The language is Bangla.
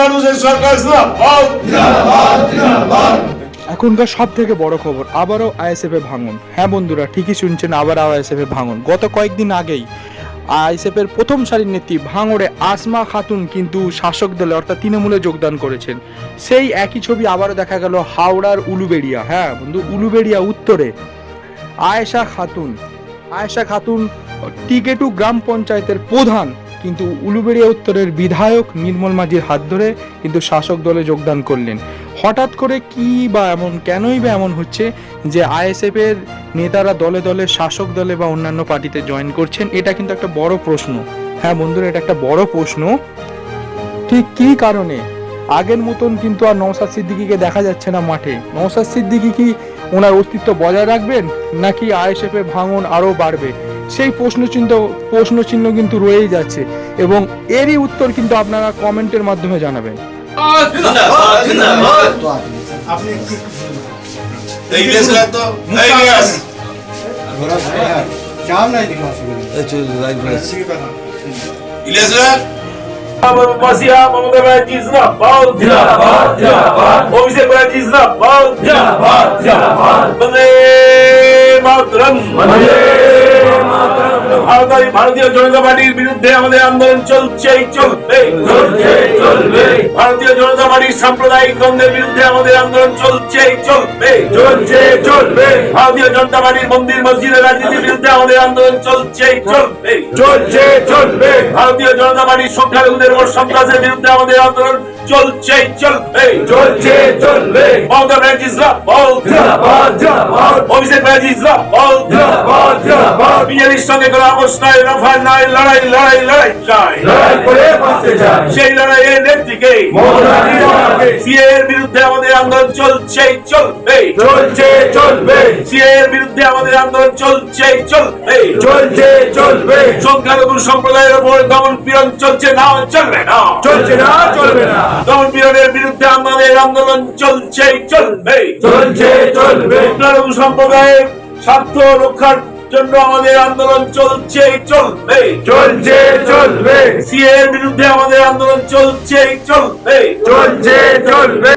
মানুষের সরকার এখনকার সব থেকে বড় খবর, আবারও আইএসএফ এ ভাঙন। হ্যাঁ বন্ধুরা, ঠিকই শুনছেন আবার আইএসএফ এ ভাঙন। গত কয়েকদিন আগেই আইএসএফ এর প্রথম সারির নেত্রী ভাঙড়ে আসমা খাতুন কিন্তু শাসক দলে, অর্থাৎ তৃণমূলে যোগদান করেছেন। সেই একই ছবি আবারও দেখা গেল হাওড়ার উলুবেড়িয়া। হ্যাঁ বন্ধু, উলুবেড়িয়া উত্তরে। আয়েশা খাতুন আয়েশা খাতুন, টিকেটু গ্রাম পঞ্চায়েতের প্রধান। কিন্তু উলুবেড়িয়া উত্তরের বিধায়ক নির্মল মাঝির হাত ধরে কিন্তু শাসক দলে যোগদান করলেন। হঠাৎ করে কি বা এমন, কেনই বা এমন হচ্ছে যে আইএসএফ এর নেতারা দলে দলে, শাসক দলে বা অন্যান্য পার্টিতে জয়েন করছেন, এটা কিন্তু একটা বড় প্রশ্ন। হ্যাঁ বন্ধুরা, এটা একটা বড় প্রশ্ন। ঠিক কী কারণে? আগের মতন কিন্তু আর নৌসাদ সিদ্দিকিকে দেখা যাচ্ছে না মাঠে। নৌসাদ সিদ্দিকি কি ওনার অস্তিত্ব বজায় রাখবেন, নাকি আইএসএফ এর ভাঙন আরও বাড়বে? সেই প্রশ্নচিহ্ন প্রশ্নচিহ্ন কিন্তু রয়েই যাচ্ছে এবং এরই উত্তর কিন্তু আপনারা কমেন্টের মাধ্যমে জানাবেন। বন্দে ভারতীয় ভারতীয় জনতা পার্টির বিরুদ্ধে আমাদের আন্দোলন চলছে, চলবে চলবে। ভারতীয় জনতা পার্টির সাম্প্রদায়িক দ্বন্দ্বের বিরুদ্ধে আমাদের আন্দোলন চলছে, চলবে চলছে, চলবে। ভারতীয় জনতা পার্টির মন্দির মসজিদের রাজনীতির বিরুদ্ধে আমাদের আন্দোলন চলছে, চলবে চলছে, চলবে। ভারতীয় জনতা পার্টির সংখ্যালঘুদের উপর সন্ত্রাসের বিরুদ্ধে আমাদের আন্দোলন চলছে, চলবে চলছে, চলবে। মমতা ব্যানার্জি জিন্দাবাদ জিন্দাবাদ। অভিষেক ব্যানার্জি বিজেপির সঙ্গে কোনো নাই রফা নাই লড়াই লড়াই লড়াই চাই। লড়াই সেই লড়াইয়ের নেত্রীকে সিএ এর বিরুদ্ধে আমাদের আন্দোলন চলছে চলবে। চলছে চলবে। সিএ এর বিরুদ্ধে আমাদের আন্দোলন চলছে চলবে। চলছে চলবে। সংখ্যালঘু সম্প্রদায়ের উপর দমন পীড়ন চলছে না চলবে না। চলছে না চলবে না। দমন পীড়নের বিরুদ্ধে আমাদের আন্দোলন চলছে চলবে। চলছে চলবে। সম্প্রদায়ের স্বার্থ রক্ষার জন্য আমাদের আন্দোলন চলছে চলবে। চলছে চলবে। সিএ এর বিরুদ্ধে আমাদের আন্দোলন চলছে চলবে। চলছে চলবে।